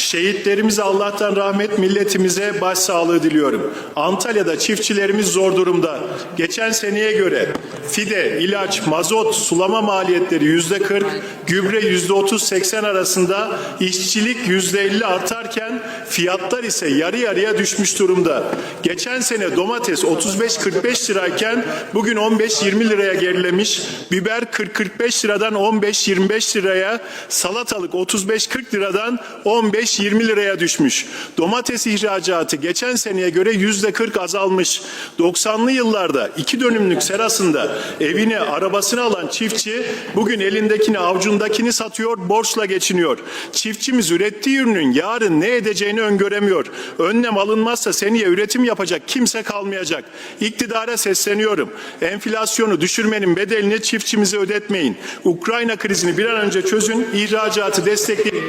Şehitlerimize Allah'tan rahmet, milletimize başsağlığı diliyorum. Antalya'da çiftçilerimiz zor durumda. Geçen seneye göre fide, ilaç, mazot, sulama maliyetleri yüzde 40, gübre yüzde 30-80 arasında, işçilik yüzde 50 artarken fiyatlar ise yarı yarıya düşmüş durumda. Geçen sene domates 35-45 lirayken bugün 15-20 liraya gerilemiş, biber 40-45 liradan 15-25 liraya, salatalık 35-40 liradan 15-20 liraya düşmüş. Domates ihracatı geçen seneye göre yüzde 40 azalmış. 90'lı yıllarda iki dönümlük serasında evini, arabasını alan çiftçi bugün elindekini, avcundakini satıyor, borçla geçiniyor. Çiftçimiz ürettiği ürünün yarın ne edeceğini öngöremiyor. Önlem alınmazsa seneye üretim yapacak kimse kalmayacak. İktidara sesleniyorum. Enflasyonu düşürmenin bedelini çiftçimize ödetmeyin. Ukrayna krizini bir an önce çözün, ihracatı destekleyin.